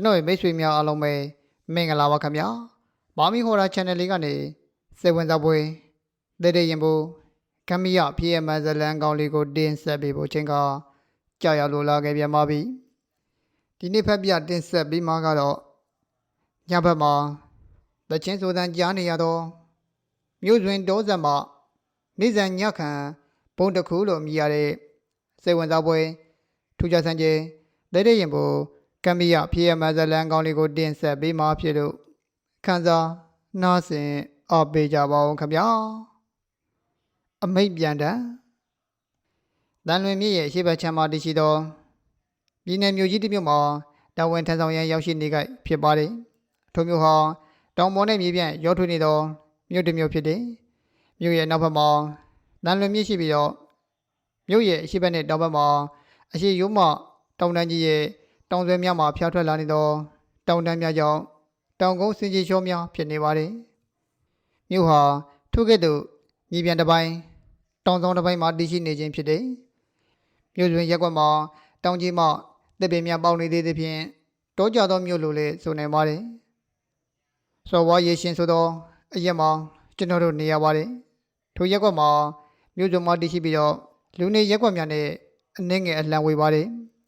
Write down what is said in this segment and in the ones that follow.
ကျွန်တော်ရဲ့မိတ်ဆွေများအားလုံးပဲမင်္ဂလာပါခင်ဗျာမာမီဟော်ရာ channel လေးကနေစေဝင်စားပွဲတဲ့တဲ့ရင်ဖို့ကမ္မီယဖြစ်ရမန်ဇလန်ကောင်းလေးကိုတင်ဆက်ပေးဖို့ချင်းကကြောက်ရလိုလာခဲ့ပြန်ပါပြီဒီနေ့ဖက်ပြတင်ဆက်ပြီးမှကတော့ညဘက်မှာတချင်းဆိုတန်ကြားနေရတော့မြို့တွင်တောဆက်မှာနေဇန်ညခံဘုံတစ်ခုလို့မြည်ရတဲ့စေဝင်စားပွဲထူးခြားဆန်းကျဲတဲ့တဲ့ရင်ဖို့ ကမ္မီယဖြစ်ရမဇလန်ကောင်းလေးကိုတင်ဆက်ပေးမှာဖြစ်လို့ခန်းစားနားဆင်အပေးကြပါဦးခင်ဗျာအမိတ်ပြန်တန်တန်လွင်မြစ်ရဲ့ရှေ့ဘက်ခြမ်းမှာတည်ရှိသောပြည်내မြို့ကြီးတစ်မြို့မှာတာဝန်ထမ်းဆောင်ရန်ရောက်ရှိနေကြဖြစ်ပါတယ်ထိုမြို့ဟာတောင်ပေါ်နဲ့မြေပြန့်ရောထွေးနေသောမြို့တစ်မြို့ဖြစ်တယ်မြို့ရဲ့နောက်ဘက်မှာတန်လွင်မြစ်ရှိပြီးတော့မြို့ရဲ့အရှေ့ဘက်နဲ့တောင်ဘက်မှာအရှိရိုးမတောင်တန်းကြီးရဲ့ တောင်ဆွဲများမှာဖျားထွက်လာနေသောတောင်တန်းများကြောင့်တောင်ကုန်းစင်ကြီးရှောများဖြစ်နေပါတယ်။မြို့ဟာထို့ကဲ့သို့မြေပြန်တစ်ပိုင်းတောင်ဆောင်တစ်ပိုင်းမှာတည်ရှိနေခြင်းဖြစ်တယ်။မြို့တွင်ရက်ကွက်မှာတောင်ကြီးမှတစ်ပင်များပေါက်နေသေးသဖြင့်တောကြသောမြို့လိုလည်းဆိုနိုင်ပါတယ်။စော်ဝါရေရှင်ဆိုသောအရက်မှာကျွန်တော်တို့နေရပါတယ်။ထိုရက်ကွက်မှာမြို့စုံမှာတည်ရှိပြီးတော့လူနေရက်ကွက်များနဲ့အနှင်းငယ်အလှမ်းဝေးပါတယ်။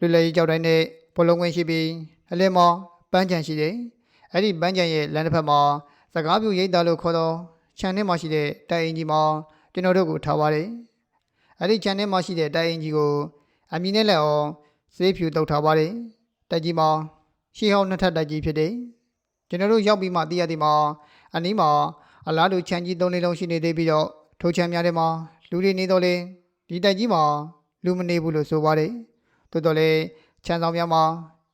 လွတ်လည်ရေးကြောက်တိုင်းနဲ့ဘောလုံးဝင်းရှိပြီးအလဲမော်ပန်းချံရှိတယ်။အဲ့ဒီပန်းချံရဲ့လမ်းတစ်ဖက်မှာစကားပြူရိတ်သားလို့ခေါ်သောခြံထဲမှာရှိတဲ့တိုင်အင်ကြီးမှာကျွန်တော်တို့ကိုထားပါတယ်။အဲ့ဒီခြံထဲမှာရှိတဲ့တိုင်အင်ကြီးကိုအမီနဲ့လက်အောင်စေးဖြူတုတ်ထားပါတယ်။တိုက်ကြီးမှာရှေးဟောင်းနှစ်ထပ်တိုက်ကြီးဖြစ်တယ်။ကျွန်တော်တို့ရောက်ပြီးမှသိရသည်မှာအနီးမှာအလားတူခြံကြီးသုံးလေးလုံးရှိနေသေးပြီးတော့ထိုခြံများထဲမှာလူတွေနေတော့လေဒီတိုက်ကြီးမှာလူမနေဘူးလို့ဆိုပါတယ်။ တိုးတော်လေချမ်းဆောင်များမှာ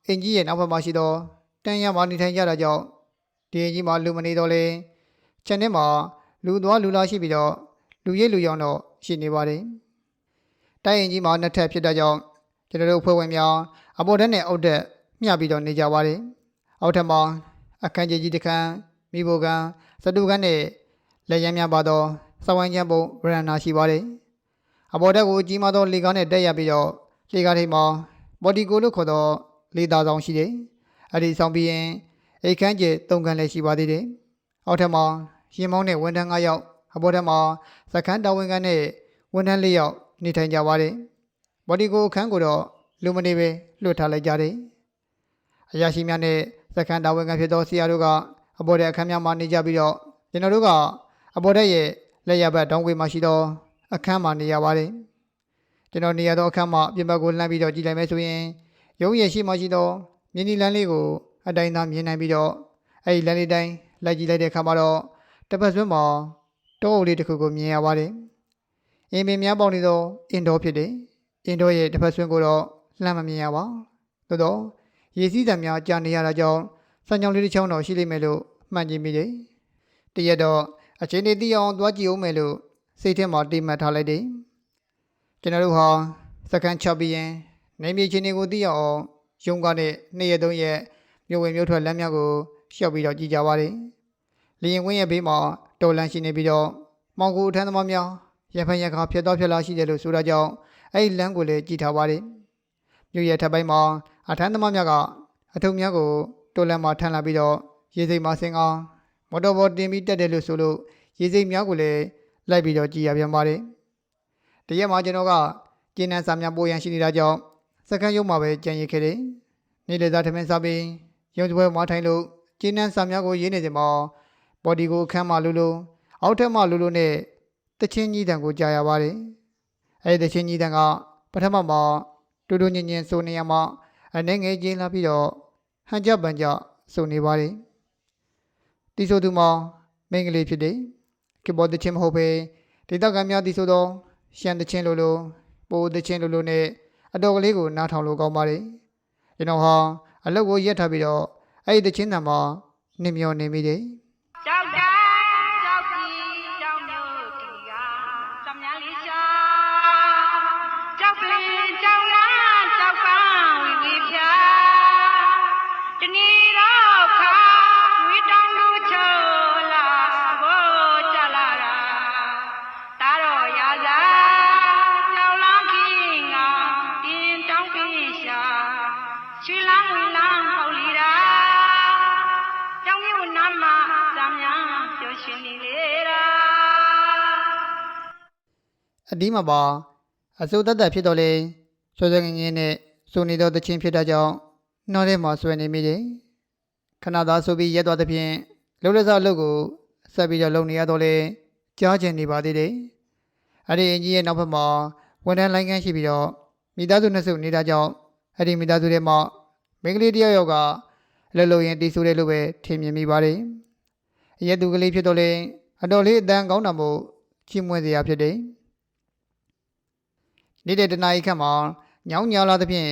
အင်ကြီးရဲ့နောက်ဘက်မှာရှိသောတန်ရမှာနေထိုင်ကြတာကြောင့်ဒီအင်ကြီးမှာလူမနေတော့လေခြံထဲမှာလူသွားလူလာရှိပြီးတော့လူရဲလူရောင်တော့ရှိနေပါတယ်တိုင်းအင်ကြီးမှာနှစ်ထပ်ဖြစ်တဲ့ကြောင့်ကျွန်တော်တို့ဖွဲ့ဝင်များအပေါ်တက်နဲ့အောက်တက်မျှပြီးတော့နေကြပါတယ်အောက်ထပ်မှာအခန်းကြီးကြီးတစ်ခန်းမိဘကန်စတုကန်နဲ့လက်ရမ်းများပါတော့စဝိုင်းချမ်းပုံဗရန်နာရှိပါတယ်အပေါ်တက်ကိုကြီးမားသောလေကားနဲ့တက်ရပြီးတော့ လေကားထိပ်မှာဘော်ဒီကိုလို့ခေါ်သောလေသားဆောင်ရှိတယ်။အဲ့ဒီဆောင်ပြီးရင်အိတ်ခမ်းကျသုံးခန်းလည်းရှိပါသေးတယ်။အောက်ထပ်မှာရင်မောင်းနဲ့ဝန်ထမ်း9ယောက်အပေါ်ထပ်မှာစခန်းတာဝန်ခံနဲ့ဝန်ထမ်း4ယောက်နေထိုင်ကြပါတယ်။ဘော်ဒီကိုအခန်းကိုတော့လူမနေပဲလွှတ်ထားလိုက်ကြတယ်။အရာရှိများနဲ့စခန်းတာဝန်ခံဖြစ်သောဆရာတို့ကအပေါ်တဲ့အခန်းများမှာနေကြပြီးတော့ကျွန်တော်တို့ကအပေါ်တဲ့ရဲ့လက်ရဘက်တောင်းခွေမှာရှိသောအခန်းမှာနေရပါတယ်။ ကျွန်တော်နေရာသောအခန်းမှာပြင်ပကိုလှမ်းပြီးတော့ကြည့်လိုက်မယ်ဆိုရင်ရုံးရရှိမှရှိသောမြင်းဒီလန်းလေးကိုအတိုင်းသားမြင်နိုင်ပြီးတော့အဲ့ဒီလန်းလေးတိုင်းလိုက်ကြည့်လိုက်တဲ့အခါမှာတော့တစ်ပတ်စွန်းမှာတောအုပ်လေးတစ်ခုကိုမြင်ရပါတယ်။အင်းပင်များပေါင်းနေသောအင်ဒိုဖြစ်တယ်။အင်ဒိုရဲ့တစ်ပတ်စွန်းကိုတော့လှမ်းမမြင်ရပါ။သို့တော့ရေစည်းတံများကြာနေရတာကြောင့်စံကြောင်လေးတစ်ချောင်းတော့ရှိလိမ့်မယ်လို့မှတ်ကြည့်မိတယ်။တရက်တော့အချင်းတွေသိအောင်သွားကြည့်အောင်မယ်လို့စိတ်ထဲမှာတိမှတ်ထားလိုက်တယ်။ ကျွန်တော်တို့ဟာစကန်ချပြီးရင်နေမြေချင်းတွေကိုသိရအောင်ရုံးကနဲ့နှစ်ရက်သုံးရက်မြို့ဝင်မြို့ထွက်လမ်းများကိုရှောက်ပြီးတော့ကြည့်ကြပါတယ်။လျင်ဝင်းရဲ့ဘေးမှာတော်လန်ရှိနေပြီးတော့မောင်ကူအထမ်းသမားများရဖန်ရခါဖြတ်တော်ဖြတ်လာရှိတယ်လို့ဆိုတာကြောင့်အဲ့ဒီလမ်းကိုလည်းကြည့်ထားပါတယ်။မြို့ရဲ့ထပ်ပိုင်းမှာအထမ်းသမားများကအထုပ်များကိုတော်လန်မှာထမ်းလာပြီးတော့ရေစိမ်မှာဆင်းအောင်မော်တော်ဘော်တင်ပြီးတက်တယ်လို့ဆိုလို့ရေစိမ်များကိုလည်းလိုက်ပြီးတော့ကြည့်ရပြန်ပါတယ်။ တရက်မှာကျွန်တော်ကကျင်းနန်းစာများပို့ရန်ရှိနေတာကြောင့်စကန်ရုံမှာပဲကြံရည်ခဲ့တယ်။နေ့လေသားထမင်းစားပြီးရုံးပွဲမှာထိုင်လို့ကျင်းနန်းစာများကိုရေးနေစဉ်မှာဘော်ဒီကိုအခန်းမှလူလူအောက်ထက်မှလူလူနဲ့တချင်းကြီးတန်ကိုကြားရပါတယ်။အဲဒီတချင်းကြီးတန်ကပထမမှာတူတူညင်ညင်ဆိုနေရမှာအနေငယ်ချင်းလာပြီးတော့ဟန်ကြပန်ကြဆိုနေပါတယ်။တီဆိုသူမှာမိန်းကလေးဖြစ်တယ်။ကီဘော်ဒ်တချင်းမဟုတ်ပဲဒေသခံများတီဆိုတော့ ရှမ်းတချင်းလိုလိုပိုတချင်းလိုလိုနဲ့အတော်ကလေးကိုနားထောင်လို့ကောင်းပါတယ်ကျွန်တော်ဟာအလုပ်ကိုရက်ထားပြီးတော့အဲ့ဒီတချင်းတံမှာနှင်မျောနေမိတယ် အဒီမှာပါအစိုးတတ်တတ်ဖြစ်တော့လေဆွဲဆွဲငင်းငင်းနဲ့စုံနေသောတခြင်းဖြစ်တာကြောင့်နှောထဲမှာဆွဲနေမိတယ်ခဏသာဆိုပြီးရက်သွားတဲ့ဖြင့်လှုပ်လက်စားအလုပ်ကိုဆက်ပြီးတော့လုပ်နေရတော့လေကြားကျင်နေပါသေးတယ်အဲ့ဒီအင်ကြီးရဲ့နောက်ဘက်မှာဝန်ထမ်းလိုင်းကန်းရှိပြီးတော့မိသားစုနှစ်စုနေတာကြောင့်အဲ့ဒီမိသားစုထဲမှာမိန်းကလေးတစ်ယောက်ယောက်ကအလုပ်လုပ်ရင်တီးဆိုးတယ်လို့ပဲထင်မြင်မိပါတယ်အရက်သူကလေးဖြစ်တော့လေအတော်လေးအတန်ကောင်းတာမို့ချီးမွမ်းစရာဖြစ်တယ် နေတဲ့တနားရီခန့်မှာညောင်းညောင်းလာသဖြင့်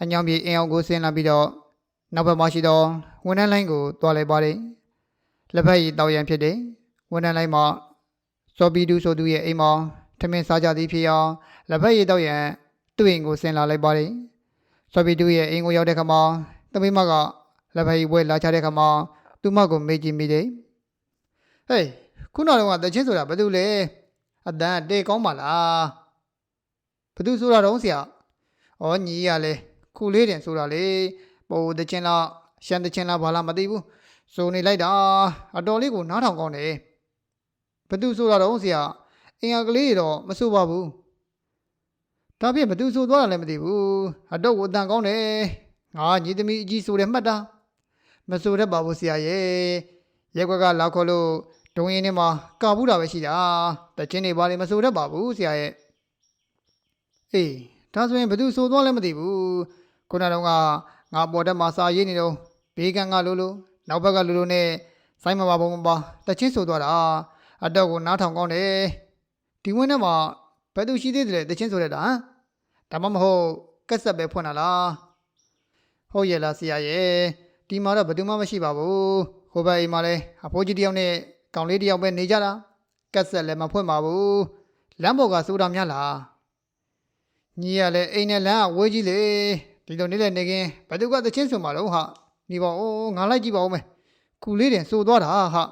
အညောင်ပြေအင်အောင်ကိုဆင်းလာပြီးတော့နောက်ဘက်မှာရှိသောဝန်ထမ်းလိုင်းကိုတွားလိုက်ပါတယ်လက်ဖက်ရည်တောက်ရန်ဖြစ်တယ်ဝန်ထမ်းလိုင်းမှာစောပီတူဆိုသူရဲ့အိမ်မှာထမင်းစားကြသည်ဖြစ်အောင်လက်ဖက်ရည်တောက်ရန်သူ့အိမ်ကိုဆင်းလာလိုက်ပါတယ်စောပီတူရဲ့အိမ်ကိုရောက်တဲ့ခါမှာသမီးမကလက်ဖက်ရည်ပွဲလာချတဲ့ခါမှာသူမကိုမေးကြည့်မိတယ်ဟေးခုနကတော့တချင်းဆိုတာဘာလို့လဲအတန်တေကောင်းပါလား ဘာလို့ဆိုတာတော့ဆရာဩညီရလဲခုလေးတင်ဆိုတာလေပိုတချင်းလားရှမ်းတချင်းလားဘာလားမသိဘူးစိုးနေလိုက်တာအတော်လေးကိုနားထောင်ကောင်းတယ်ဘာလို့ဆိုတာတော့ဆရာအင်္ဂါကလေးတွေတော့မဆိုပါဘူးဒါဖြင့်ဘာလို့ဆိုသွားတာလည်းမသိဘူးအတော့ကိုအတန်ကောင်းတယ်ငါညီသမီးအကြီးဆိုတယ်မှတ်တာမဆိုတတ်ပါဘူးဆရာရဲ့ရက်ကွက်ကလာခေါ်လို့ဒုံရင်ထဲမှာကာဘူးတာပဲရှိတာတချင်းတွေဘာလဲမဆိုတတ်ပါဘူးဆရာရဲ့ အေးဒါဆိုရင်ဘာလို့ဆိုသွားလဲမသိဘူးခုနကတော့ငါပေါ်တက်မှာစာရေးနေတော့ဘေးကန်ကလိုလိုနောက်ဘက်ကလိုလိုနဲ့စိုင်းမပါဘုံမပါတချင်းဆိုသွားတာအတော့ကိုနားထောင်ကောင်းတယ်ဒီဝင်းထဲမှာဘယ်သူရှိသေးတယ်လဲတချင်းဆိုရတာဟမ်ဒါမှမဟုတ်ကက်ဆက်ပဲဖွင့်တာလားဟုတ်ရဲ့လားဆရာရဲ့ဒီမှာတော့ဘယ်သူမှမရှိပါဘူးဟိုဘက်အိမ်မှာလဲအဖိုးကြီးတယောက်နဲ့ကောင်လေးတယောက်ပဲနေကြတာကက်ဆက်လည်းမဖွင့်ပါဘူးလမ်းပေါ်ကစိုးတာများလား ညီရလဲအိမ်နဲ့လမ်းကဝေးကြီးလေဒီလိုနေတဲ့နေကင်းဘယ်သူကတချင်းဆိုမှာတော့ဟာနေပါဦးငါလိုက်ကြည့်ပါဦးမယ်ကူလေးတင်စိုးသွားတာဟာ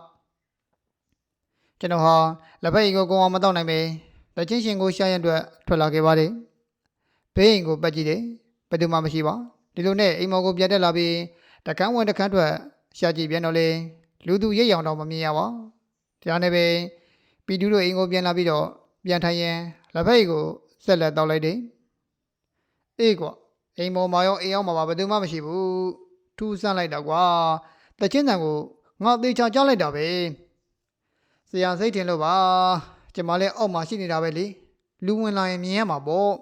ကျွန်တော်ဟာလက်ဖက်ရည်ကိုကုံအောင်မတော့နိုင်ပဲတချင်းရှင်ကိုရှာရန်အတွက်ထွက်လာခဲ့ပါတယ်ဘေးအိမ်ကိုပတ်ကြည့်တယ်ဘယ်သူမှမရှိပါဒီလိုနဲ့အိမ်မော်ကိုပြန်တက်လာပြီးတကန်းဝင်တကန်းထွက်ရှာကြည့်ပြန်တော့လေလူသူရိတ်ရောင်တော့မမြင်ရပါတရားနဲ့ပဲပီတူတို့အိမ်ကိုပြန်လာပြီးတော့ပြန်ထိုင်ရင်လက်ဖက်ရည်ကိုဆက်လက်တောက်လိုက်တယ် အေးကွာအိမ်မော်မှာရောအိမ်အောင်မှာပါဘယ်သူမှမရှိဘူးထူးဆန်းလိုက်တော့ကွာတချင်းတန်ကိုငါသေးချာကြားလိုက်တာပဲဆရာစိတ်ထင်လို့ပါကျမလည်းအောက်မှာရှိနေတာပဲလေလူဝင်လာရင်မြင်ရမှာပေါ့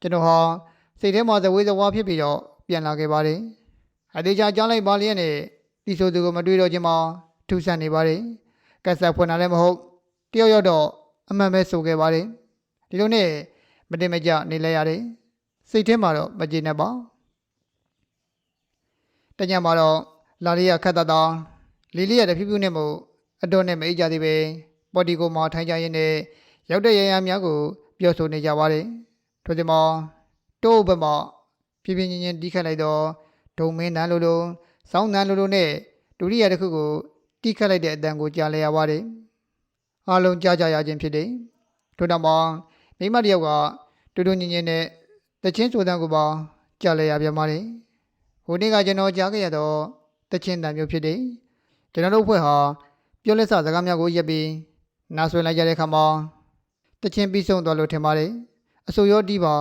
ကျွန်တော်ဟာစိတ်ထဲမှာသဝေးသဝါဖြစ်ပြီးတော့ပြန်လာခဲ့ပါတယ်အသေးချာကြားလိုက်ပါလျက်နဲ့ဒီဆိုသူကိုမတွေ့တော့ချင်းမှာထူးဆန်းနေပါတယ်ကက်ဆက်ဖွင့်တာလည်းမဟုတ်တယောက်ယောက်တော့အမှန်ပဲဆိုခဲ့ပါတယ်ဒီလိုနဲ့မတင်မကြနေလဲရတယ် စိတ်ထဲမှာတော့မကျေနပ်ပါတညမှာတော့လာလေးရခတ်တတာလီလေးရတဖြည်းဖြည်းနဲ့မို့အတော်နဲ့မအိပ်ကြသေးပဲပေါ်တီကိုမှထိုင်ကြရင်းနဲ့ရောက်တဲ့ရရများကိုပြောဆိုနေကြပါတယ်ထို့ဒီမှာတိုးဘက်မှာပြပြင်းချင်းချင်းတီးခတ်လိုက်တော့ဒုံမင်းတန်းလိုလိုစောင်းတန်းလိုလိုနဲ့ဒုတိယတစ်ခုကိုတီးခတ်လိုက်တဲ့အတန်ကိုကြားလဲရပါတယ်အားလုံးကြားကြရခြင်းဖြစ်တယ်ထို့နောက်မှာမိမတစ်ယောက်ကတူတူညင်ညင်နဲ့ တချင်းဆိုတဲ့ကိုပါကြားလဲရပြန်ပါတယ်ဟိုနေ့ကကျွန်တော်ကြားခဲ့ရတော့တချင်းတန်မျိုးဖြစ်တယ်ကျွန်တော်တို့ဖွဲ့ဟာပြောလက်စစကားများကိုရက်ပြီးနားဆွဲလိုက်ကြတဲ့အခါမှာတချင်းပြီးဆုံးသွားလို့ထင်ပါတယ်အစိုးရတီးပါ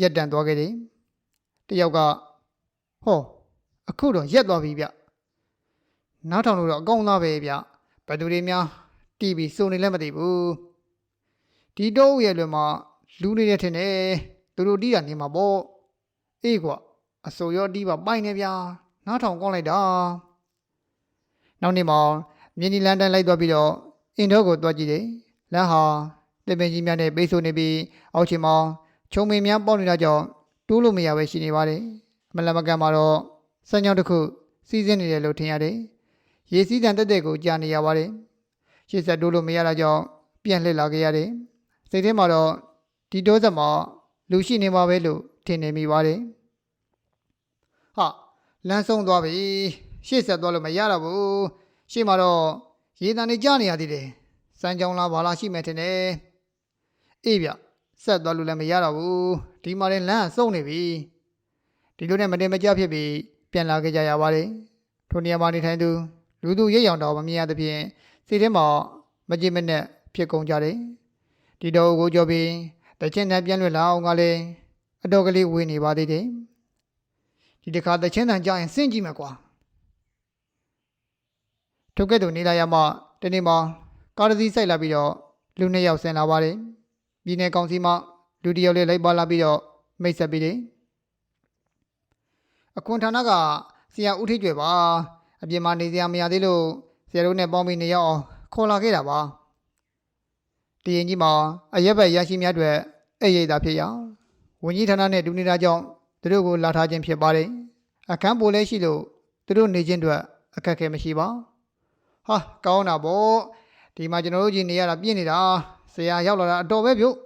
ရက်တန်သွားခဲ့တယ်တယောက်ကဟောအခုတော့ရက်သွားပြီဗျနားထောင်လို့တော့အကောင်းသားပဲဗျဘယ်သူတွေများတီးပြီးစုံနေလည်းမသိဘူးဒီတော့ရဲ့လွယ်မှာလူနေတဲ့ထင်တယ် သူတို့တီးတာနေမှာပေါ့အေးကွာအစိုးရတီးပါပိုင်နေဗျာနားထောင်ကောင်းလိုက်တာနောက်နေ့မှာမြင်းဒီလန်တန်လိုက်သွားပြီးတော့အင်တော့ကိုတွားကြည့်တယ်လမ်းဟာတင်ပင်ကြီးများနဲ့ပိတ်ဆို့နေပြီးအောက်ချင်မှာခြုံမင်များပေါက်နေတာကြောင့်တိုးလို့မရပဲရှိနေပါတယ်မလမကန်မှာတော့စံကြောင်းတစ်ခုစီးစင်းနေတယ်လို့ထင်ရတယ်ရေစီးတန်တက်တဲ့ကိုကြားနေရပါတယ်ရှေ့ဆက်တိုးလို့မရတာကြောင့်ပြန်လှည့်လာခဲ့ရတယ်စိတ်ထဲမှာတော့ဒီတိုးဆက်မှာ လူရှိနေမှာပဲလို့ထင်နေမိပါတယ်ဟာလမ်းဆုံးသွားပြီရှေ့ဆက်သွားလို့မရတော့ဘူးရှေ့မှာတော့ရေတံနေကြားနေရသေးတယ်စမ်းကြောင်းလားဘာလားရှိမယ်ထင်တယ်အေးဗျဆက်သွားလို့လည်းမရတော့ဘူးဒီမှာလည်းလမ်းကစုံနေပြီဒီလိုနဲ့မတင်မကြဖြစ်ပြီးပြန်လာခဲ့ကြရပါတယ်ထိုနေရာမှာနေထိုင်သူလူသူရိတ်ရောင်တော်မမြင်ရသဖြင့်စိတ်ထဲမှာမကြည်မနဲ့ဖြစ်ကုန်ကြတယ်ဒီတော်ကိုကြောပြီး တချင်းတန်ပြန်လွတ်လာအောင်ကလည်းအတော်ကလေးဝေးနေပါသေးတယ်ဒီတစ်ခါတချင်းတန်ကြောင်ရင်စင့်ကြည့်မယ်ကွာထုတ်ကဲ့သို့နေလာရမှတနေ့မှကားတစ်စီးစိုက်လာပြီးတော့လူနှစ်ယောက်ဆင်းလာပါတယ်ပြည်နယ်ကောင်စီမှလူတစ်ယောက်လေးလိုက်ပါလာပြီးတော့မိတ်ဆက်ပြီးတယ်အခွန်ဌာနကဆရာဦးထိကျွယ်ပါအပြင်မှာနေစရာမရသေးလို့ဆရာတို့နဲ့ပေါင်းပြီးနေရအောင်ခေါ်လာခဲ့တာပါတရင်ကြီးမှာအရက်ဘက်ရရှိများအတွက် အဲ့ရိတ်တာဖြစ်ရဝန်ကြီးဌာနနဲ့ဒူနေတာကြောင့်သူတို့ကိုလာထားခြင်းဖြစ်ပါတယ်အခန်းပိုလဲရှိလို့သူတို့နေခြင်းအတွက်အခက်အခဲမရှိပါဟာကောင်းတာပေါ့ဒီမှာကျွန်တော်တို့ကြီးနေရတာပြည့်နေတာဆရာရောက်လာတာအတော်ပဲပြုတ်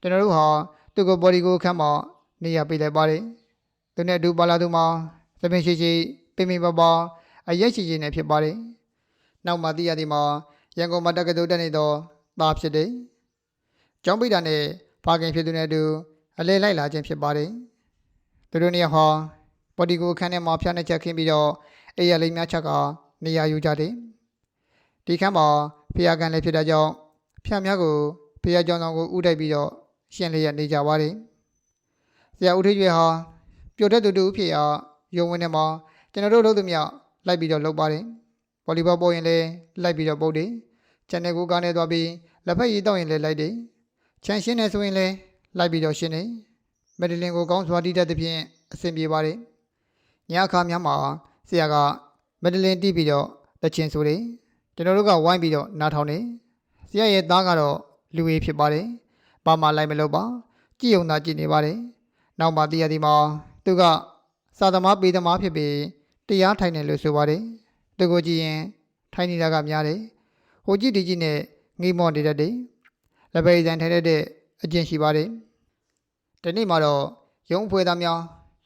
ကျွန်တော်တို့ဟာသူ့ကိုဘော်ဒီကိုခန့်မှာနေရပေးလိုက်ပါတယ်သူနဲ့အတူပါလာသူမှာသမင်ရှိရှိပိမိပပအရက်ရှိရှိနဲ့ဖြစ်ပါတယ်နောက်မှသိရသည်မှာရန်ကုန်မှာတက္ကသိုလ်တက်နေသောသားဖြစ်တယ်ကျောင်းပိတာနဲ့ ဖာခင်ဖြစ်သူနဲ့အတူအလဲလိုက်လာခြင်းဖြစ်ပါတယ်သူတို့နှစ်ယောက်ဟာဘော်ဒီကိုခန့်ထဲမှာဖျက်နှက်ချက်ခင်းပြီးတော့အေးရလိမ့်များချက်ကနေရာယူကြတယ်ဒီခန်းမှာဖျားကန်လည်းဖြစ်တဲ့ကြောင့်ဖျက်များကိုဖျားကြောင်ဆောင်ကိုဥတိုက်ပြီးတော့ရှင်းလျက်နေကြပါတယ်ဆရာဦးထေးကျွေဟာပြိုတဲ့သူတူဖြစ်ရာရုံဝင်ထဲမှာကျွန်တော်တို့လုပ်သူများလိုက်ပြီးတော့လုပ်ပါတယ်ဗော်လီဘောပေါ်ရင်လည်းလိုက်ပြီးတော့ပုတ်တယ်ချန်နယ်ကိုကားနေသွားပြီးလက်ဖက်ရည်တောက်ရင်လည်းလိုက်တယ် ချန်ရှင်းနေဆိုရင်လည်းလိုက်ပြီးတော့ရှင်းတယ်မက်ဒလင်ကိုကောင်းစွာတီးတတ်သဖြင့်အဆင်ပြေပါတယ်ညအခါများမှာဆရာကမက်ဒလင်တီးပြီးတော့တချင်ဆိုတယ်ကျွန်တော်တို့ကဝိုင်းပြီးတော့နားထောင်တယ်ဆရာရဲ့သားကတော့လူဝေးဖြစ်ပါတယ်ဘာမှလိုက်မလုပ်ပါကြည်ုံသာကြည်နေပါတယ်နောက်မှတရားဒီမှာသူကစာသမားပေသမားဖြစ်ပြီးတရားထိုင်တယ်လို့ဆိုပါတယ်သူကိုကြည့်ရင်ထိုင်နေတာကများတယ်ဟိုကြည့်ဒီကြည့်နဲ့ငိမော့နေတတ်တယ် လက်ပိတ်ဆိုင်ထိုင်တတ်တဲ့အကျင့်ရှိပါတယ်ဒီနေ့မှာတော့ရုံးဖွဲ့သားများ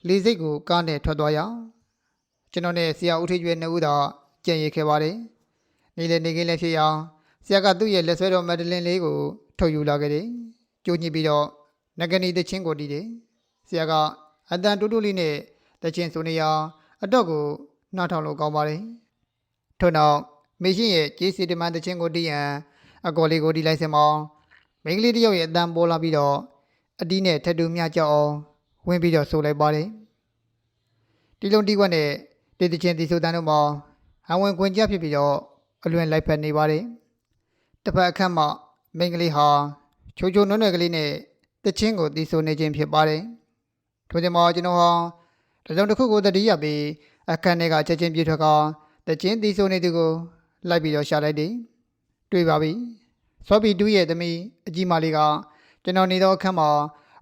လေးစိတ်ကိုကားနဲ့ထွက်သွားရအောင်ကျွန်တော်နဲ့ဆရာဦးထေးကျွဲနှစ်ဦးသာကြံ့ရခဲ့ပါတယ်နေလေနေခင်းလည်းဖြစ်ရအောင်ဆရာကသူ့ရဲ့လက်ဆွဲတော်မက်ဒလင်လေးကိုထုတ်ယူလာခဲ့တယ်ကြိုးညှိပြီးတော့နဂနီတချင်းကိုတီးတယ်ဆရာကအတန်တူတူလေးနဲ့တချင်းဆိုနေရအတော့ကိုနှာထောင်လို့ကောင်းပါတယ်ထို့နောက်မေရှင်ရဲ့ကျေးစီတမန်တချင်းကိုတီးရန်အကော်လေးကိုတီးလိုက်စမောင်း မိန်းကလေးတစ်ယောက်ရဲ့အတန်ပေါ်လာပြီးတော့အတီးနဲ့ထက်တူမြကြောက်အောင်ဝင်ပြီးတော့ဆိုလိုက်ပါတယ်တီလုံးတီးကွက်နဲ့တေးတချင်းတီဆိုတန်းတို့မှာအဝင်ခွင်ကြဖြစ်ပြီးတော့အလွန်လိုက်ဖက်နေပါတယ်တစ်ဖက်အခန့်မှာမိန်းကလေးဟာချိုချိုနွဲ့နွဲ့ကလေးနဲ့တချင်းကိုတီဆိုနေခြင်းဖြစ်ပါတယ်ထို့ကြောင့်မို့ကျွန်တော်ဟာတစုံတစ်ခုကိုတတိယပြီးအခန့်ထဲကချက်ချင်းပြေထွက်ကတချင်းတီဆိုနေသူကိုလိုက်ပြီးတော့ရှာလိုက်တယ်တွေ့ပါပြီ စောပီတူးရဲ့သမီးအကြီးမလေးကကျွန်တော်နေသောအခန်းမှာ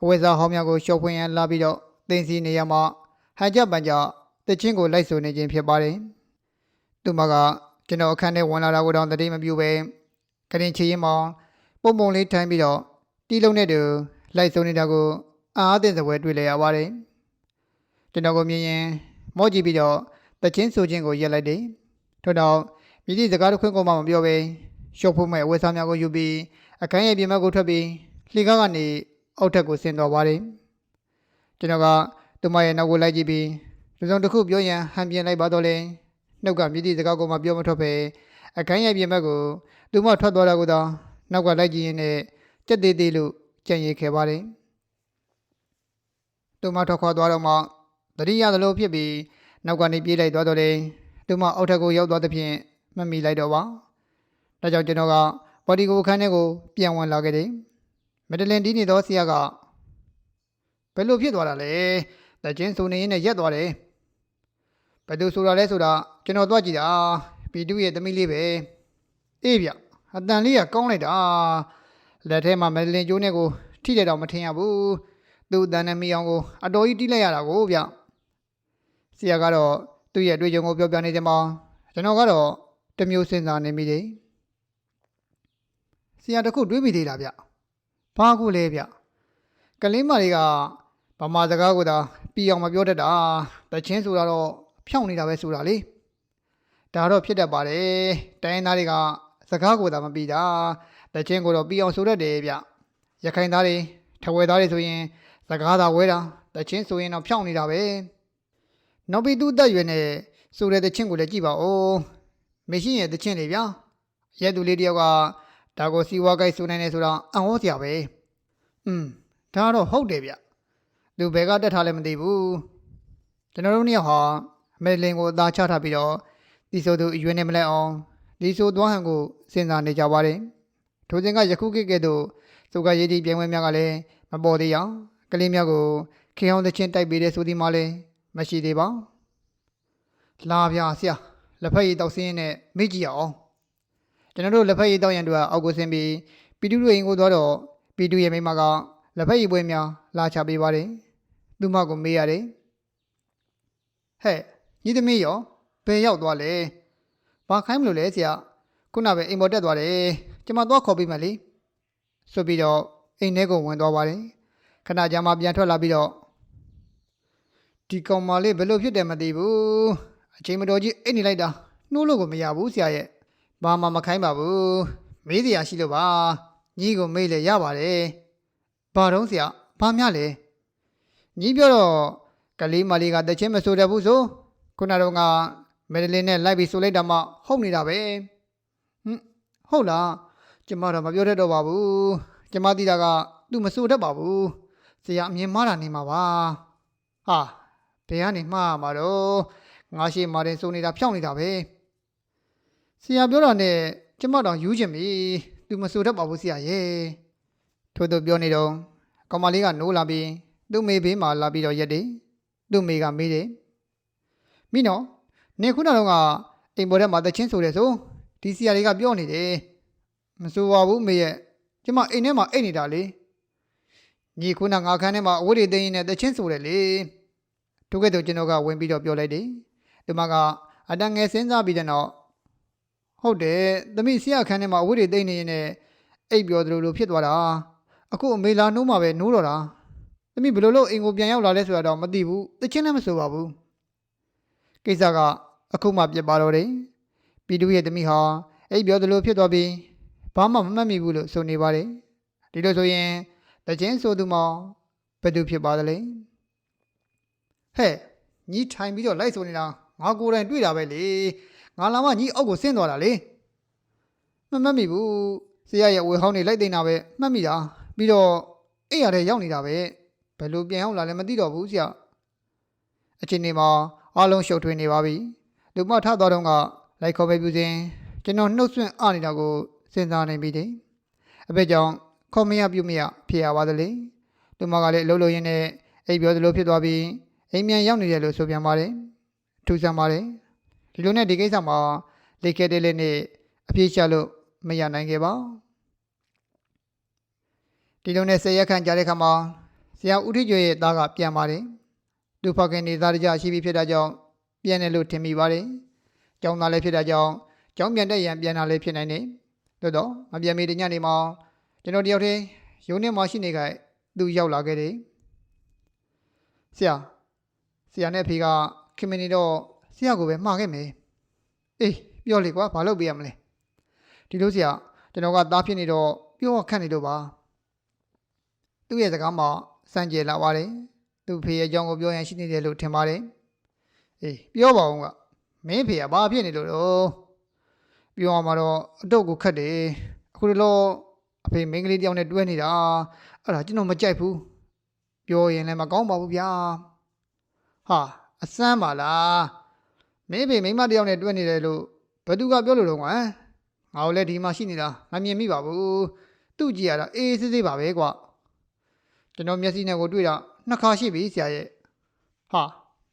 အဝိဇ္ဇာဟောင်းများကိုရှော့ဖွင့်ရန်လာပြီးတော့တင်းစီနေရမှာဟန်ကြပန်ကြတချင်းကိုလိုက်ဆိုနေခြင်းဖြစ်ပါတယ်သူမကကျွန်တော်အခန်းထဲဝင်လာတာကိုတော့တတိမပြူပဲကရင်ချီရင်မောင်ပုံပုံလေးထိုင်းပြီးတော့တီးလုံးနဲ့တူလိုက်ဆိုနေတာကိုအားအသင့်စပွဲတွေ့လဲရပါတယ်ကျွန်တော်ကိုမြင်ရင်မော့ကြည့်ပြီးတော့တချင်းဆိုခြင်းကိုရက်လိုက်တယ်ထို့တော့မြည်သည့်စကားတစ်ခွန်းကိုမှမပြောဘဲ ရှော့ဖို့မဲ့အဝတ်စားများကိုယူပြီးအခန်းရဲ့ပြင်ဘက်ကိုထွက်ပြီးလှေကားကနေအောက်ထပ်ကိုဆင်းသွားပါတယ်ကျွန်တော်ကသူမရဲ့နောက်ကိုလိုက်ကြည့်ပြီးလူစုံတစ်ခုပြောရန်ဟန်ပြင်လိုက်ပါတော့လဲနှုတ်ကမြည်သည့်စကားကိုမှပြောမထွက်ပဲအခန်းရဲ့ပြင်ဘက်ကိုသူမထွက်သွားတာကိုတော့နောက်ကလိုက်ကြည့်ရင်းနဲ့ကြက်သေးသေးလို့ကြံ့ရည်ခဲ့ပါတယ်သူမထွက်ခွာသွားတော့မှတတိယသလိုဖြစ်ပြီးနောက်ကနေပြေးလိုက်သွားတော့လေသူမအောက်ထပ်ကိုရောက်သွားသဖြင့်မမိလိုက်တော့ပါ ဒါကြောင့်ကျွန်တော်ကဘော်ဒီကိုအခန်းထဲကိုပြန်ဝင်လာခဲ့တယ်မက်ဒလင်ဒီနေသောဆရာကဘယ်လိုဖြစ်သွားတာလဲတချင်းဆိုနေရင်းနဲ့ရက်သွားတယ်ဘယ်သူဆိုတာလဲဆိုတာကျွန်တော်သွားကြည့်တာပီတူရဲ့သမီးလေးပဲအေးဗျအတန်လေးကကောင်းလိုက်တာလက်ထဲမှာမက်ဒလင်ကျိုးနဲ့ကိုထိတယ်တော့မထင်ရဘူးသူ့အတန်နဲ့မိအောင်ကိုအတော်ကြီးတီးလိုက်ရတာကိုဗျဆရာကတော့သူ့ရဲ့အတွေ့အကြုံကိုပြောပြနေတယ်မှာကျွန်တော်ကတော့တစ်မျိုးစဉ်းစားနေမိတယ် ဆရာတခုတွေးမိသေးတာဗျဘာခုလဲဗျကလင်းမလေးကဗမာစကားကိုသာပြီးအောင်မပြောတတ်တာတချင်းဆိုတာတော့ဖြောင်းနေတာပဲဆိုတာလေဒါတော့ဖြစ်တတ်ပါတယ်တိုင်းရင်းသားတွေကစကားကိုသာမပြီးတာတချင်းကိုတော့ပြီးအောင်ဆိုတတ်တယ်ဗျရခိုင်သားတွေထဝဲသားတွေဆိုရင်စကားသာဝဲတာတချင်းဆိုရင်တော့ဖြောင်းနေတာပဲနောက်ပြီးသူ့အသက်အရွယ်နဲ့ဆိုတဲ့တချင်းကိုလည်းကြည့်ပါဦးမရှိရင်တချင်းလေဗျရဲသူလေးတယောက်က ဒါကိုစီဝါကိုက်ဆိုနိုင်နေဆိုတော့အံ့ဩစရာပဲอืมဒါတော့ဟုတ်တယ်ဗျသူဘယ်ကတက်ထားလဲမသိဘူးကျွန်တော်တို့နှစ်ယောက်ဟာမယ်လင်ကိုအသာချထားပြီးတော့ဒီဆိုသူအရွယ်နဲ့မလဲအောင်ဒီဆိုသွားဟန်ကိုစဉ်းစားနေကြပါတယ်ထိုစဉ်ကယခုခေတ်ကဲ့သို့သူကရေးဒီပြိုင်ပွဲများကလည်းမပေါ်သေးအောင်ကလေးများကိုခေအောင်သချင်းတိုက်ပေးတဲ့ဆိုဒီမှလည်းမရှိသေးပါလာဗျာဆရာလက်ဖက်ရည်တောက်စင်းနဲ့မေ့ကြည့်အောင် ကျွန်တော်တို့လက်ဖက်ရည်တောက်ရန်တို့ကအောက်ကိုဆင်းပြီးပီတူတို့အိမ်ကိုသွားတော့ပီတူရဲ့မိမကလက်ဖက်ရည်ပွဲများလာချပေးပါတယ်။သူမကိုမေးရတယ်။ဟဲ့ညီသမီးရောဘယ်ရောက်သွားလဲ။ဘာခိုင်းမလို့လဲဆရာ။ခုနပဲအိမ်ပေါ်တက်သွားတယ်။ကျွန်မသွားခေါ်ပေးမယ်လေ။ဆိုပြီးတော့အိမ်ထဲကိုဝင်သွားပါတယ်။ခဏကြာမှပြန်ထွက်လာပြီးတော့ဒီကောင်မလေးဘယ်လိုဖြစ်တယ်မသိဘူး။အချိန်မတော်ကြီးအိတ်နေလိုက်တာနှိုးလို့ကိုမရဘူးဆရာရဲ့ ဘာမှမခိုင်းပါဘူးမေးစရာရှိလို့ပါညီကိုမေးလေရပါတယ်ဘာတော့ဆရာဘာများလဲညီပြောတော့ကလေးမလေးကတချင်းမဆိုတတ်ဘူးဆိုခုနတော့ကမက်ဒလင်းနဲ့လိုက်ပြီးဆိုလိုက်တာမှဟုတ်နေတာပဲဟင်ဟုတ်လားကျမတော့မပြောတတ်တော့ပါဘူးကျမသိတာက तू မဆိုတတ်ပါဘူးဆရာအမြင်မှားတာနေမှာပါဟာဘယ်ကနေမှားရမှာတော့ငါရှိမာတင်ဆိုနေတာဖြောင်းနေတာပဲ ဆရာပြောတာနဲ့ကျမတောင်ယူချင်ပြီသူမဆိုတတ်ပါဘူးဆရာရဲ့ထို့သူပြောနေတော့ကောင်မလေးကနိုးလာပြီးသူ့မေဘေးမှာလာပြီးတော့ရက်တယ်သူ့မေကမေးတယ်မိနော်နေခုနကတော့ကအိမ်ပေါ်ထဲမှာတချင်းဆိုတယ်ဆိုဒီဆရာလေးကပြောနေတယ်မဆိုပါဘူးမေရဲ့ကျမအိမ်ထဲမှာအိတ်နေတာလေညီခုနငါခန်းထဲမှာအဝတ်တွေသိင်းနေတချင်းဆိုတယ်လေထို့ကဲ့သို့ကျွန်တော်ကဝင်ပြီးတော့ပြောလိုက်တယ်ဒီမှာကအတန်ငယ်စဉ်းစားပြီးတဲ့နောက် ဟုတ်တယ်သမီးဆရာခန်းထဲမှာအဝတ်တွေတိတ်နေရင်လည်းအိပ်ပျော်သလိုလိုဖြစ်သွားတာအခုအမေလာနှိုးမှာပဲနှိုးတော့တာသမီးဘယ်လိုလုပ်အိမ်ကိုပြန်ရောက်လာလဲဆိုတာတော့မသိဘူးတချင်းလည်းမဆိုပါဘူးကိစ္စကအခုမှပြစ်ပါတော့တယ်ပြည်သူရဲ့သမီးဟာအိပ်ပျော်သလိုဖြစ်သွားပြီးဘာမှမမှတ်မိဘူးလို့ဆိုနေပါတယ်ဒီလိုဆိုရင်တချင်းဆိုသူမောင်ဘယ်သူဖြစ်ပါသလဲဟဲ့ညီထိုင်ပြီးတော့လိုက်ဆိုနေတာငါကိုယ်တိုင်တွေ့တာပဲလေ ငါလာမညီအောက်ကိုဆင်းသွားတာလေမမှတ်မိဘူးဆရာရဲ့ဝေဟောင်းနေလိုက်တင်တာပဲမှတ်မိတာပြီးတော့အိမ်ရတဲ့ရောက်နေတာပဲဘယ်လိုပြန်ရောက်လာလဲမသိတော့ဘူးဆရာအချိန်နေမှာအားလုံးရှုပ်ထွေးနေပါပြီလူမထသွားတော့ကလိုက်ခေါ်ပဲပြူစဉ်ကျွန်တော်နှုတ်ဆွင့်အနေတာကိုစဉ်းစားနေပြီတဲ့အဖေကြောင့်ခေါ်မရပြုတ်မရဖြစ်ရပါသလေလူမကလည်းအလုပ်လုပ်ရင်းနဲ့အိပ်ပြောသလိုဖြစ်သွားပြီးအိမ်မြန်ရောက်နေတယ်လို့ဆိုပြန်ပါတယ်ထူဆန်းပါတယ် ဒီလိုနဲ့ဒီကိစ္စမှာလေခဲ့တဲ့လေးနဲ့အပြည့်ချလို့မရနိုင်ခဲ့ပါဒီလိုနဲ့ဆယ်ရက်ခန့်ကြာတဲ့ခါမှာဆရာဦးထိကျွေရဲ့သားကပြန်ပါတယ်သူဖခင်နေသားတကြရှိပြီဖြစ်တာကြောင့်ပြန်တယ်လို့ထင်မိပါတယ်ကျောင်းသားလည်းဖြစ်တာကြောင့်ကျောင်းပြန်တဲ့ရန်ပြန်တာလည်းဖြစ်နိုင်တယ်သို့တော့မပြန်မီတညနေမှာကျွန်တော်တယောက်တည်းရုံးထဲမှာရှိနေကြသူရောက်လာခဲ့တယ်ဆရာဆရာနဲ့အဖေကခင်မင်းနေတော့ ဆရာကိုပဲမှားခဲ့မယ်အေးပြောလေကွာဘာလုပ်ပေးရမလဲဒီလိုဆရာကျွန်တော်ကသားဖြစ်နေတော့ပြောခန့်နေလို့ပါသူ့ရဲ့စကားမှာစံကြယ်လာပါတယ်သူ့ဖေရဲ့အကြောင်းကိုပြောရင်ရှိနေတယ်လို့ထင်ပါတယ်အေးပြောပါဦးကမင်းဖေကဘာဖြစ်နေလို့တော့ပြောရမှာတော့အတော့ကိုခတ်တယ်အခုလောအဖေမိန်းကလေးတယောက်နဲ့တွဲနေတာအဲ့ဒါကျွန်တော်မကြိုက်ဘူးပြောရင်လည်းမကောင်းပါဘူးဗျာဟာအစမ်းပါလား မင်းဖေမိန်းမတစ်ယောက်နဲ့တွေ့နေတယ်လို့ဘယ်သူကပြောလို့တော့ကွာငါတို့လည်းဒီမှာရှိနေတာမမြင်မိပါဘူးသူ့ကြည့်ရတာအေးအေးဆေးဆေးပါပဲကွာကျွန်တော်မျက်စိနဲ့ကိုတွေ့တာနှစ်ခါရှိပြီဆရာရဲ့ဟာ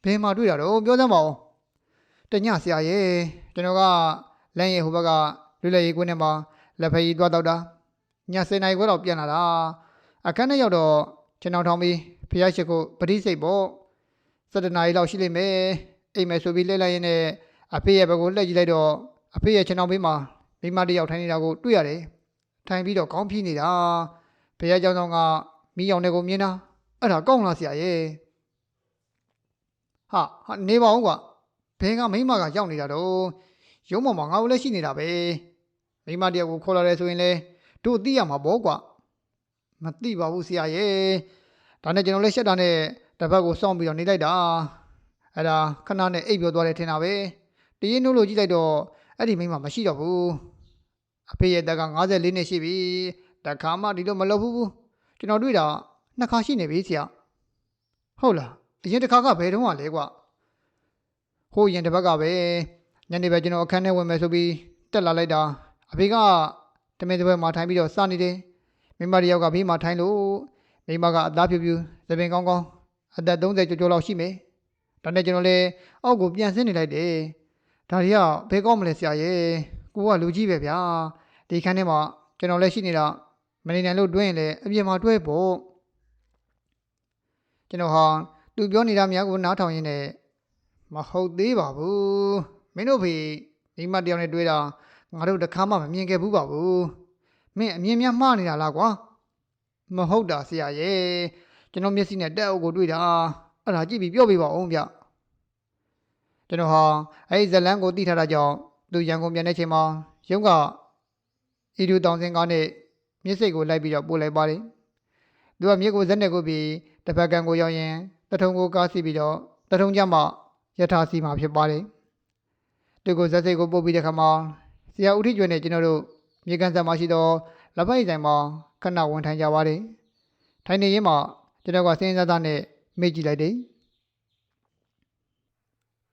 ဘယ်မှာတွေ့တာတော့ပြောစမ်းပါဦးတညဆရာရဲ့ကျွန်တော်ကလမ်းရဲ့ဟိုဘက်ကလွတ်လပ်ရေးကွင်းထဲမှာလက်ဖက်ရည်သွားတော့တာည7နာရီခွဲတော့ပြန်လာတာအခန်းထဲရောက်တော့ကျွန်တော်ထောင်ပြီးဖျားရှိခိုးပရိစိတ်ပေါ့7နာရီလောက်ရှိလိမ့်မယ် အိမ်မယ်ဆိုပြီးလှည့်လိုက်ရင်းနဲ့အဖေရဲ့ဘက်ကိုလှည့်ကြည့်လိုက်တော့အဖေရဲ့ခြေနှောင်ဘေးမှာမိမတစ်ယောက်ထိုင်နေတာကိုတွေ့ရတယ်။ထိုင်ပြီးတော့ခေါင်းဖြီးနေတာ။ဘုရားကျောင်းဆောင်ကမိအောင်တွေကိုမြင်တာအဲ့ဒါကောင်းလားဆရာရဲ့။ဟာဟာနေပါဦးကွာဘယ်ကမိမကရောက်နေတာတော့ရုံးပေါ်မှာငါ့ကိုလည်းရှိနေတာပဲ။မိမတစ်ယောက်ကိုခေါ်လာတယ်ဆိုရင်လေတို့သိရမှာပေါ့ကွာ။မသိပါဘူးဆရာရဲ့။ဒါနဲ့ကျွန်တော်လည်းရှက်တာနဲ့တစ်ဖက်ကိုစောင့်ပြီးတော့နေလိုက်တာ။ အဲ့ဒါခဏနဲ့အိပ်ပြောသွားတယ်ထင်တာပဲတရင်နိုးလို့ကြည့်လိုက်တော့အဲ့ဒီမိန်းမမရှိတော့ဘူးအဖေရဲ့တက်က54နှစ်ရှိပြီတခါမှဒီလိုမလုပ်ဘူးဘူးကျွန်တော်တွေ့တာနှစ်ခါရှိနေပြီဆရာဟုတ်လားအရင်တစ်ခါကဘယ်တော့မှလဲကွာဟိုရင်တစ်ပတ်ကပဲညနေပဲကျွန်တော်အခန်းထဲဝင်မယ်ဆိုပြီးတက်လာလိုက်တာအဖေကတမင်တစ်ပွဲမှာထိုင်ပြီးတော့စနေတယ်မိမတယောက်ကဘေးမှာထိုင်လို့မိမကအသားဖြူဖြူသပင်ကောင်းကောင်းအသက်30ကျော်ကျော်လောက်ရှိမယ် ဒါနဲ့ကျွန်တော်လည်းအောက်ကိုပြန်ဆင်းနေလိုက်တယ်ဒါတွေကဘယ်ကောင်းမလဲဆရာရဲ့ကိုကလူကြီးပဲဗျာဒီခန်းထဲမှာကျွန်တော်လည်းရှိနေတာမနေနိုင်လို့တွင်းရင်လည်းအပြင်မှာတွဲဖို့ကျွန်တော်ဟာသူပြောနေတာများကိုနားထောင်ရင်းနဲ့မဟုတ်သေးပါဘူးမင်းတို့ဖေမိမတယောက်နဲ့တွေ့တာငါတို့တစ်ခါမှမမြင်ခဲ့ဘူးပါဘူးမင်းအမြင်များမှားနေတာလားကွာမဟုတ်တာဆရာရဲ့ကျွန်တော်မျက်စိနဲ့တက်အုပ်ကိုတွေ့တာ အဲ့ဒါကြည့်ပြီးပြောပြပါဦးဗျကျွန်တော်ဟာအဲ့ဒီဇလန်းကိုတိထားတာကြောင့်သူရန်ကုန်ပြန်တဲ့ချိန်မှာရုံးကဤသူတောင်စင်ကားနဲ့မျက်စိကိုလိုက်ပြီးတော့ပို့လိုက်ပါတယ်သူကမြစ်ကိုဇက်နဲ့ကိုပြီးတစ်ဖက်ကံကိုရောက်ရင်တထုံကိုကားစီပြီးတော့တထုံကြမှာယထာစီမှာဖြစ်ပါတယ်သူကိုဇက်စိတ်ကိုပို့ပြီးတဲ့ခါမှာဆရာဦးထီကျွေနဲ့ကျွန်တော်တို့မြေကန်ဆက်မှာရှိတော့လက်ပိုက်ဆိုင်မှာခဏဝန်ထိုင်ကြပါတယ်ထိုင်နေရင်းမှာကျွန်တော်ကစဉ်းစားသားနဲ့ မေ့ကြည့်လိုက်တယ်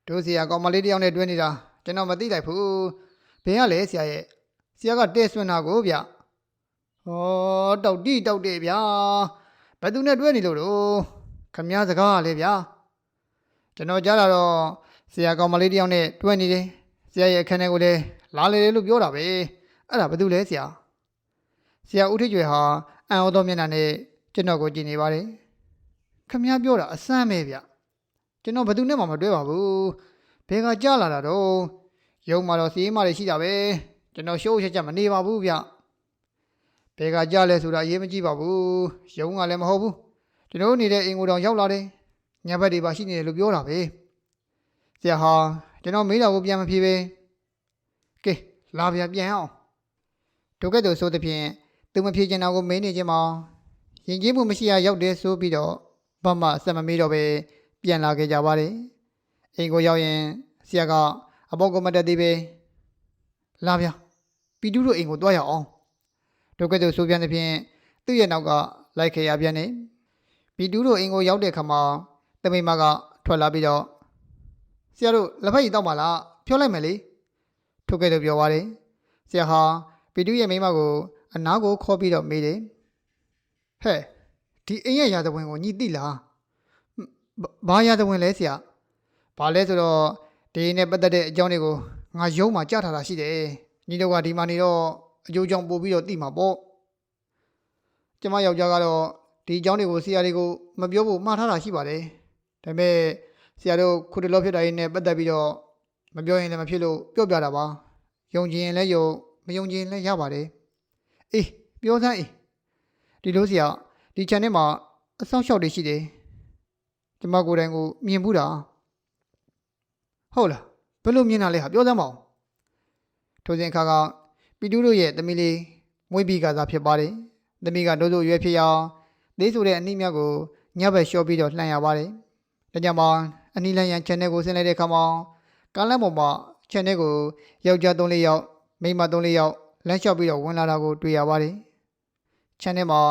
တို့ဆရာကောင်မလေးတစ်ယောက်နဲ့တွဲနေတာကျွန်တော်မသိလိုက်ဘူးဘယ်ကလဲဆရာရဲ့ဆရာကတဲဆွန်းတာကိုဗျဟောတောက်တိတောက်တယ်ဗျာဘယ်သူနဲ့တွဲနေလို့တော့ခမည်းစကားကလေဗျာကျွန်တော်ကြားလာတော့ဆရာကောင်မလေးတစ်ယောက်နဲ့တွဲနေတယ်ဆရာရဲ့အခန်းထဲကိုလည်းလာလေတယ်လို့ပြောတာပဲအဲ့ဒါဘယ်သူလဲဆရာဆရာဦးထကျွေဟာအံ့ဩသောမျက်နှာနဲ့ကျွန်တော်ကိုကြည့်နေပါတယ် ခမည်းပြောတာအဆန်းပဲဗျကျွန်တော်ဘယ်သူနဲ့မှမတွဲပါဘူးဘယ်ကကြားလာတာတော့ရုံမှာတော့စီးရင်မတွေရှိတာပဲကျွန်တော်ရှိုးချက်ချက်မနေပါဘူးဗျဘယ်ကကြားလဲဆိုတာအရေးမကြီးပါဘူးရုံကလည်းမဟုတ်ဘူးကျွန်တော်တို့နေတဲ့အိမ်ကိုတောင်ရောက်လာတယ်ညဘက်တွေပါရှိနေတယ်လို့ပြောတာပဲဆရာဟာကျွန်တော်မေးတာကိုပြန်မဖြေပဲကဲလာဗျပြန်အောင်ဒုက္ကတို့ဆိုသဖြင့်သူမဖြေချင်တာကိုမေးနေခြင်းမှာရင်ကြီးမှုမရှိရရောက်တယ်ဆိုပြီးတော့ ဘာမှအဆက်မမေးတော့ပဲပြန်လာခဲ့ကြပါတယ်အိမ်ကိုရောက်ရင်ဆရာကအပေါက်ကမတက်သေးပဲလာဗျပီတူတို့အိမ်ကိုတွားရအောင်ဒုက္ကတို့ဆိုပြန်သဖြင့်သူ့ရဲ့နောက်ကလိုက်ခဲ့ရပြန်နေပီတူတို့အိမ်ကိုရောက်တဲ့ခါမှာတမိမကထွက်လာပြီးတော့ဆရာတို့လက်ဖက်ရည်တောက်ပါလားဖြောလိုက်မယ်လေထုတ်ခဲ့လို့ပြောပါတယ်ဆရာဟာပီတူရဲ့မိမကိုအနားကိုခေါ်ပြီးတော့မေးတယ်ဟဲ့ ဒီအိမ်ရဲ့ရာဇဝင်ကိုညီသိလားဘာရာဇဝင်လဲဆရာဘာလဲဆိုတော့ဒီနဲ့ပတ်သက်တဲ့အကြောင်းတွေကိုငါရုံးမှာကြားထားတာရှိတယ်ညီတို့ကဒီမှာနေတော့အကျိုးကြောင့်ပို့ပြီးတော့သိမှာပေါ့ကျမယောက်ျားကတော့ဒီအကြောင်းတွေကိုဆရာတွေကိုမပြောဖို့မှားထားတာရှိပါတယ်ဒါပေမဲ့ဆရာတို့ခုတလောဖြစ်တာရင်းနဲ့ပတ်သက်ပြီးတော့မပြောရင်လည်းမဖြစ်လို့ပြောပြတာပါယုံကြည်ရင်လည်းယုံမယုံကြည်ရင်လည်းရပါတယ်အေးပြောစမ်းအေးဒီလိုဆရာ ဒီ channel မှာအဆောင်ရှောက်တွေရှိတယ်ကျမကိုယ်တိုင်ကိုမြင်ဘူးတာဟုတ်လားဘယ်လိုမြင်တာလဲဟာပြောစမ်းပါဦးထိုစဉ်ခါကပီတူးတို့ရဲ့သမီးလေးမွေးပြီးကစားဖြစ်ပါတယ်သမီးကဒိုးဒိုးရွယ်ဖြစ်အောင်သေးဆိုတဲ့အနည်းမြတ်ကိုညဘက်လျှော့ပြီးတော့လှန်ရပါတယ်ဒါကြောင့်မှအနီလန်ရန် channel ကိုဆင်းလိုက်တဲ့ခါမှာကားလမ်းပေါ်မှာ channel ကိုယောက်ျား၃၄ယောက်မိန်းမ၃၄ယောက်လမ်းလျှော့ပြီးတော့ဝင်လာတာကိုတွေ့ရပါတယ် channel မှာ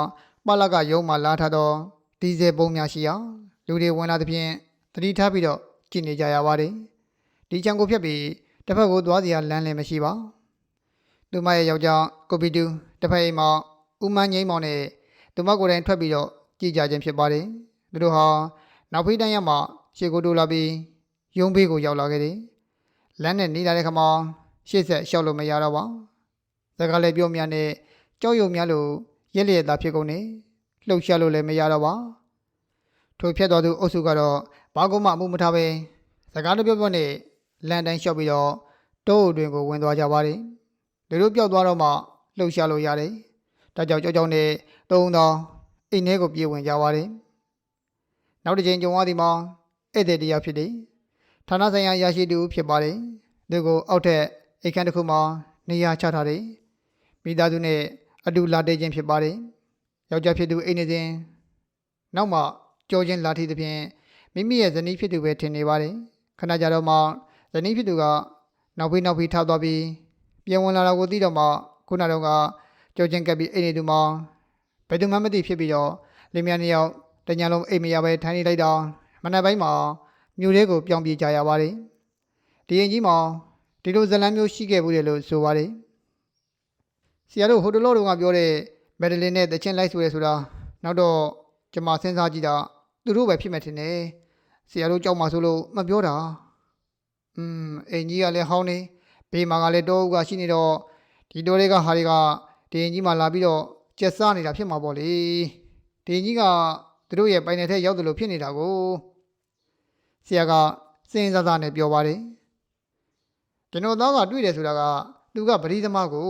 ပလကရုံးမှာလာထားတော့ဒီဇယ်ပုံများရှိအောင်လူတွေဝင်လာသဖြင့်သတိထားပြီးတော့ကြည့်နေကြရပါတယ်ဒီချံကိုဖြတ်ပြီးတစ်ဖက်ကိုသွားစီရလမ်းလည်းမရှိပါသူမရဲ့ယောက်ျားကိုပီတူတစ်ဖက်အိမ်မှာဦးမန်းငိမ့်မောင်နဲ့သူမကိုယ်တိုင်ထွက်ပြီးတော့ကြည်ကြခြင်းဖြစ်ပါတယ်သူတို့ဟာနောက်ဖေးတန်းရမှာရှေ့ကိုတိုးလာပြီးရုံးဘေးကိုရောက်လာခဲ့တယ်လမ်းနဲ့နေလာတဲ့ခါမှာရှေ့ဆက်လျှောက်လို့မရတော့ပါစကားလည်းပြောများနဲ့ကြောက်ရွံ့များလို့ ရက်လျက်သားဖြစ်ကုန်နေလှုပ်ရှားလို့လည်းမရတော့ပါထိုဖြတ်တော်သူအုပ်စုကတော့ဘာကုမှအမှုမထားပဲစကားတစ်ပြောပြောနဲ့လန်တိုင်းလျှောက်ပြီးတော့တိုးအတွင်ကိုဝင်သွားကြပါတယ်လူတို့ပျောက်သွားတော့မှလှုပ်ရှားလို့ရတယ်ဒါကြောင့်ကြောက်ကြောက်နဲ့သုံးသောအိမ်ထဲကိုပြေးဝင်ကြပါတယ်နောက်တစ်ချိန်ကြုံရသည်မှာဧည့်သည်တရားဖြစ်တယ်ဌာနဆိုင်ရာရရှိသူဖြစ်ပါတယ်သူကိုအောက်ထက်အိမ်ခန်းတစ်ခုမှာနေရာချထားတယ်မိသားစုနဲ့ အတူလာတဲ့ခြင်းဖြစ်ပါတယ်ယောက်ျားဖြစ်သူအိမ်နေစဉ်နောက်မှကြောချင်းလာထီသဖြင့်မိမိရဲ့ဇနီးဖြစ်သူပဲထင်နေပါတယ်ခဏကြာတော့မှဇနီးဖြစ်သူကနောက်ဖေးနောက်ဖေးထားသွားပြီးပြန်ဝင်လာတာကိုသိတော့မှခုနတော့ကကြောချင်းကပ်ပြီးအိမ်နေသူမောင်ဘယ်သူမှမသိဖြစ်ပြီးတော့လင်မယားနှစ်ယောက်တညာလုံးအိမ်မရပဲထိုင်နေလိုက်တော့မနက်ပိုင်းမှာမြို့လေးကိုပြောင်းပြေးကြရပါတယ်ဒီရင်ကြီးမောင်ဒီလိုဇလန်းမျိုးရှိခဲ့ဘူးတယ်လို့ဆိုပါတယ် ဆရာတို့ဟိုတလောတုန်းကပြောတဲ့မက်ဒလင်နဲ့တချင်းလိုက်ဆိုရဲဆိုတာနောက်တော့ကျွန်မစဉ်းစားကြည့်တာသူတို့ပဲဖြစ်မှထင်တယ်ဆရာတို့ကြောက်မှဆိုလို့မပြောတာอืมအိမ်ကြီးကလည်းဟောင်းနေဘေးမှာကလည်းတောအုပ်ကရှိနေတော့ဒီတောတွေကဟာတွေကဒီရင်ကြီးမှလာပြီးတော့ကျက်စားနေတာဖြစ်မှာပေါ့လေဒီရင်ကြီးကသူတို့ရဲ့ပိုင်နယ်ထက်ရောက်တယ်လို့ဖြစ်နေတာကိုဆရာကစဉ်းစားစားနဲ့ပြောပါတယ်ကျွန်တော်သားကတွေ့တယ်ဆိုတာကသူကပရိသမားကို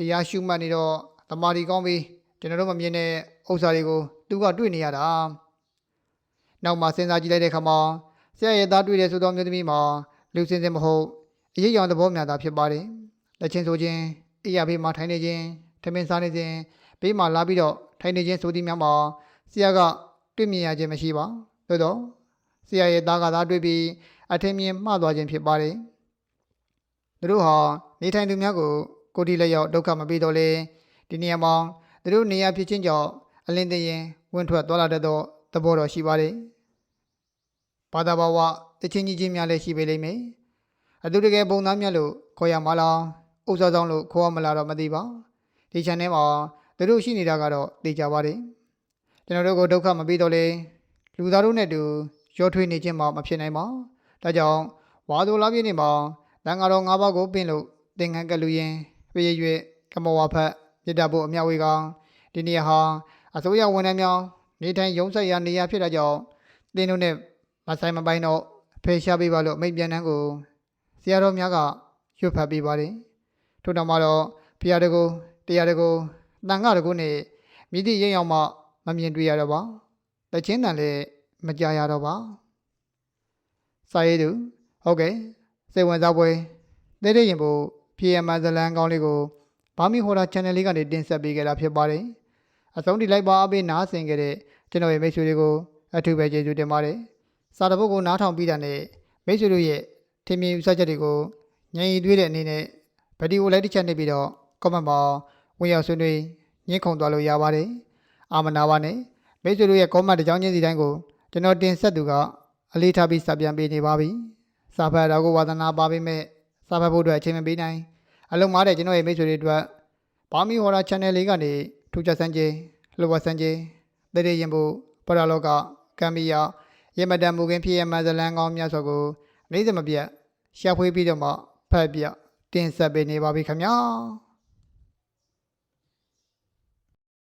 တရားရှုမှတ်နေတော့တမာရီကောင်းပြီးကျွန်တော်တို့မမြင်တဲ့ဥစ္စာတွေကိုသူကတွေ့နေရတာနောက်မှစဉ်းစားကြည့်လိုက်တဲ့အခါမှာဆရာရဲ့သားတွေ့တယ်ဆိုတော့မျိုးသမီးမှာလူစင်စင်မဟုတ်အရေးရောင်သဘောများတာဖြစ်ပါတယ်လက်ချင်းဆိုခြင်းအေးရဘေးမှာထိုင်နေခြင်းထမင်းစားနေခြင်းဘေးမှာလာပြီးတော့ထိုင်နေခြင်းဆိုသည်များမှာဆရာကတွေ့မြင်ရခြင်းမရှိပါသို့တော့ဆရာရဲ့သားကသာတွေ့ပြီးအထင်မြင်မှားသွားခြင်းဖြစ်ပါတယ်သူတို့ဟာနေထိုင်သူများကို ကိုယ်တီလက်ရောက်ဒုက္ခမပေးတော့လေဒီနေရာမှာသူတို့နေရာဖြစ်ခြင်းကြောင့်အလင်းတရင်ဝင်ထွက်သွားလာတတ်သောသဘောတော်ရှိပါတယ်ဘာသာဘာဝတချင်းကြီးချင်းများလည်းရှိပေလိမ့်မယ်အတူတကယ်ပုံသားများလို့ခေါ်ရမှာလားဥစ္စာဆောင်လို့ခေါ်ရမလားတော့မသိပါဒီ channel မှာသူတို့ရှိနေတာကတော့သိကြပါတယ်ကျွန်တော်တို့ကိုဒုက္ခမပေးတော့လေလူသားတို့နဲ့တူရောထွေးနေခြင်းမှမဖြစ်နိုင်ပါဒါကြောင့်ဝါဒိုလာပြည့်နေမှာတန်ဃာတော်၅ပါးကိုပင့်လို့သင်္ကန်းကလူရင် ပြည့်ရွေ့ကမောဝါဖတ်မြတ်တဖို့အမြောက်ဝေကောင်ဒီနေရာဟာအစိုးရဝန်ထမ်းများနေထိုင်ရုံးဆိုင်ရာနေရာဖြစ်တာကြောင့်သင်တို့နဲ့မဆိုင်မပိုင်းတော့ဖေရှားပေးပါလို့အမိတ်ပြန်နှန်းကိုဆရာတော်များကရွတ်ဖတ်ပေးပါတယ်ထို့နောက်မှာတော့ဖရာတကူတရားတကူတန်ခါတကူနဲ့မိသည့်ရိပ်အောင်မှမမြင်တွေ့ရတော့ပါတချင်းတန်လည်းမကြရတော့ပါစာရေးသူဟုတ်ကဲ့စိတ်ဝင်စားပွဲတဲ့တဲ့ရင်ပို့ PM ဇလန်ကောင်းလေးကိုဘာမီဟိုလာ channel လေးကနေတင်ဆက်ပေးခဲ့တာဖြစ်ပါတယ်အဆုံးထိလိုက်ပါအပေးနားဆင်ခဲ့တဲ့ကျွန်တော်ရဲ့မိတ်ဆွေတွေကိုအထူးပဲကျေးဇူးတင်ပါတယ်စာတပုတ်ကိုနားထောင်ပြီးတာနဲ့မိတ်ဆွေတို့ရဲ့ထင်မြင်ယူဆချက်တွေကိုညင်ရီသွေးတဲ့အနေနဲ့ဗီဒီယိုလိုက်တစ်ချက်နေပြီးတော့ comment မှာဝင်ရောက်ဆွေးနွေးညှင်းခုန်သွားလို့ရပါတယ်အာမနာပါနဲ့မိတ်ဆွေတို့ရဲ့ comment တစ်ကြောင်းချင်းစီတိုင်းကိုကျွန်တော်တင်ဆက်သူကအလေးထားပြီးစပြန်ပေးနေပါပြီစာဖတ်တာကိုဝါသနာပါပေးမဲ့စာဖတ်ဖို့အတွက်အချိန်မပေးနိုင် အလုံးမားတဲ့ကျွန်တော်ရဲ့မိတ်ဆွေတွေအတွက်ဘာမီဟော်ရာ channel လေးကနေထူးခြားစမ်းကြလှဝစမ်းကြတရေရင်ဖို့ပရလောကကံမီယာရေမတန်မူခင်ဖြစ်ရမှန်ဇလန်းကောင်းများစွာကိုနေ့စဉ်မပြတ်ရှာဖွေပြီးတော့မှဖတ်ပြတင်ဆက်ပေးနေပါပြီခင်ဗျာ